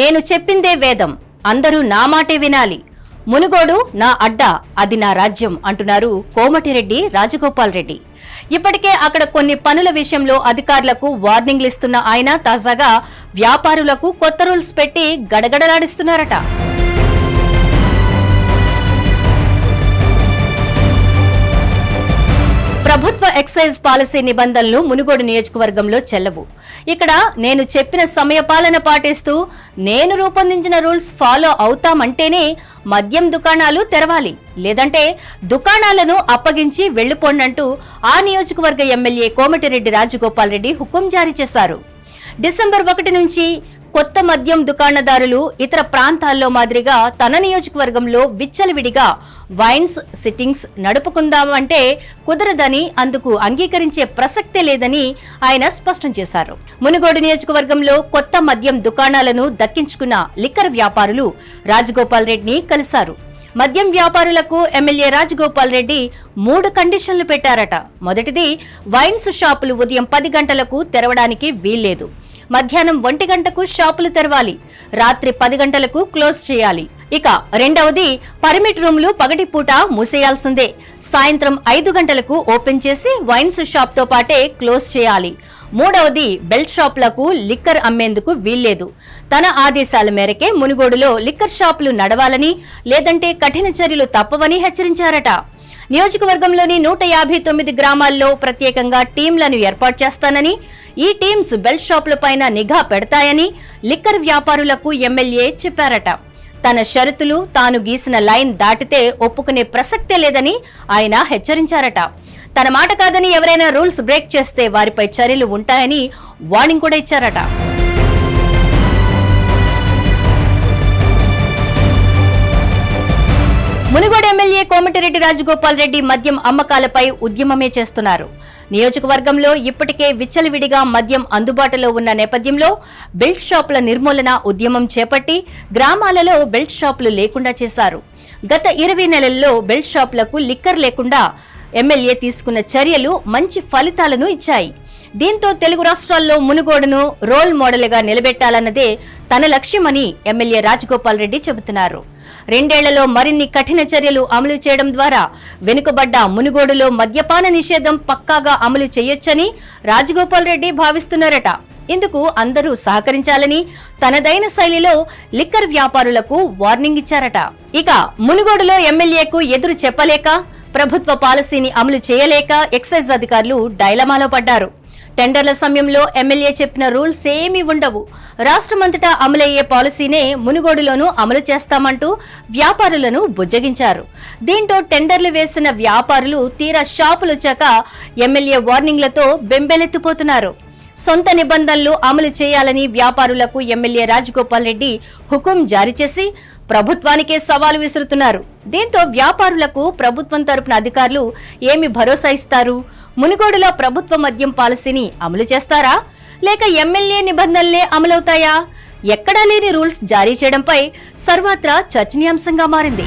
నేను చెప్పిందే వేదం. అందరూ నా మాటే వినాలి. మునుగోడు నా అడ్డా అది నా రాజ్యం అంటున్నారు కోమటిరెడ్డి రాజగోపాల్ రెడ్డి ఇప్పటికే అక్కడ కొన్ని పనుల విషయంలో అధికారులకు వార్నింగ్లు ఇస్తున్న ఆయన తాజాగా వ్యాపారులకు కొత్త రూల్స్ పెట్టి గడగడలాడిస్తున్నారట. ప్రభుత్వ ఎక్సైజ్ పాలసీ నిబంధనలు మునుగోడు నియోజకవర్గంలో చెల్లవు. ఇక్కడ నేను చెప్పిన సమయపాలన పాటిస్తూ నేను రూపొందించిన రూల్స్ ఫాలో అవుతామంటేనే మద్యం దుకాణాలు తెరవాలి. లేదంటే దుకాణాలను అప్పగించి వెళ్ళిపోండంటూ ఆ నియోజకవర్గ ఎమ్మెల్యే కోమటిరెడ్డి రాజగోపాల్ రెడ్డి హుకుం జారీ చేశారు. డిసెంబర్ ఒకటి నుంచి కొత్త మద్యం దుకాణదారులు ఇతర ప్రాంతాల్లో మాదిరిగా తన నియోజకవర్గంలో విచ్చలవిడిగా వైన్స్ సిట్టింగ్స్ నడుపుకుందామంటే కుదరదని అందుకు అంగీకరించే ప్రసక్తే లేదని ఆయన స్పష్టం చేశారు. మునుగోడు నియోజకవర్గంలో కొత్త మద్యం దుకాణాలను దక్కించుకున్న లిక్కర్ వ్యాపారులు రాజగోపాల్ రెడ్డిని కలిశారు. మద్యం వ్యాపారులకు ఎమ్మెల్యే రాజగోపాల్ రెడ్డి మూడు కండిషన్లు పెట్టారట. మొదటిది వైన్స్ షాపులు ఉదయం పది గంటలకు తెరవడానికి వీల్లేదు. మధ్యాహ్నం ఒంటి గంటకు షాపులు తెరవాలి. రాత్రి పది గంటలకు క్లోజ్ చేయాలి. ఇక రెండవది పర్మిట్ రూమ్లు పగటిపూట మూసేయాల్సిందే. సాయంత్రం ఐదు గంటలకు ఓపెన్ చేసి వైన్స్ షాప్తో పాటే క్లోజ్ చేయాలి. మూడవది బెల్ట్ షాపులకు లిక్కర్ అమ్మేందుకు వీల్లేదు. తన ఆదేశాల మేరకే మునుగోడులో లిక్కర్ షాపులు నడవాలని లేదంటే కఠిన చర్యలు తప్పవని హెచ్చరించారట. నియోజకవర్గంలోని నూట యాభై తొమ్మిది గ్రామాల్లో ప్రత్యేకంగా టీంలను ఏర్పాటు చేస్తానని ఈ టీమ్స్ బెల్ట్ షాపుల పైన నిఘా పెడతాయని లిక్కర్ వ్యాపారులకు ఎమ్మెల్యే చెప్పారట. తన షరతులు తాను గీసిన లైన్ దాటితే ఒప్పుకునే ప్రసక్తే లేదని ఆయన హెచ్చరించారట. తన మాట కాదని ఎవరైనా రూల్స్ బ్రేక్ చేస్తే వారిపై చర్యలు ఉంటాయని వార్నింగ్ కూడా ఇచ్చారట. మునుగోడు ఎమ్మెల్యే కోమటిరెడ్డి రాజగోపాల్ రెడ్డి మద్యం అమ్మకాలపై ఉద్యమమే చేస్తున్నారు. నియోజకవర్గంలో ఇప్పటికే విచ్చలవిడిగా మద్యం అందుబాటులో ఉన్న నేపథ్యంలో బెల్ట్ షాపుల నిర్మూలన ఉద్యమం చేపట్టి గ్రామాలలో బెల్ట్ షాపులు లేకుండా చేశారు. గత ఇరవై నెలల్లో బెల్ట్ షాపులకు లిక్కర్ లేకుండా ఎమ్మెల్యే తీసుకున్న చర్యలు మంచి ఫలితాలను ఇచ్చాయి. దీంతో తెలుగు రాష్ట్రాల్లో మునుగోడును రోల్ మోడల్గా నిలబెట్టాలన్నదే తన లక్ష్యమని ఎమ్మెల్యే రాజగోపాల్ రెడ్డి చెబుతున్నారు. రెండేళ్ళలో మరిన్ని కఠిన చర్యలు అమలు చేయడం ద్వారా వెనుకబడ్డ మునుగోడులో మద్యపాన నిషేధం పక్కాగా అమలు చేయొచ్చని రాజగోపాల్ రెడ్డి భావిస్తున్నారట. ఇందుకు అందరూ సహకరించాలని తనదైన శైలిలో లిక్కర్ వ్యాపారులకు వార్నింగ్ ఇచ్చారట. ఇక మునుగోడులో ఎమ్మెల్యేకు ఎదురు చెప్పలేక ప్రభుత్వ పాలసీని అమలు చేయలేక ఎక్సైజ్ అధికారులు డైలమాలో పడ్డారు. టెండర్ల సమయంలో ఎమ్మెల్యే చెప్పిన రూల్స్ ఏమీ ఉండవు. రాష్ట్రమంతటా అమలయ్యే పాలసీనే మునుగోడులోనూ అమలు చేస్తామంటూ వ్యాపారులను బుజ్జగించారు. దీంతో టెండర్లు వేసిన వ్యాపారులు తీరా షాపులు వచ్చాక ఎమ్మెల్యే వార్నింగ్లతో బెంబెలెత్తిపోతున్నారు. సొంత నిబంధనలు అమలు చేయాలని వ్యాపారులకు ఎమ్మెల్యే రాజగోపాల్ రెడ్డి హుకుం జారీ చేసి ప్రభుత్వానికే సవాలు విసురుతున్నారు. దీంతో వ్యాపారులకు ప్రభుత్వం తరపున అధికారులు ఏమి భరోసా ఇస్తారు? మునుగోడులో ప్రభుత్వ మద్యం పాలసీని అమలు చేస్తారా? లేక ఎమ్మెల్యే నిబంధనలే అమలవుతాయా? ఎక్కడా లేని రూల్స్ జారీ చేయడంపై సర్వత్రా చర్చనీయాంశంగా మారింది.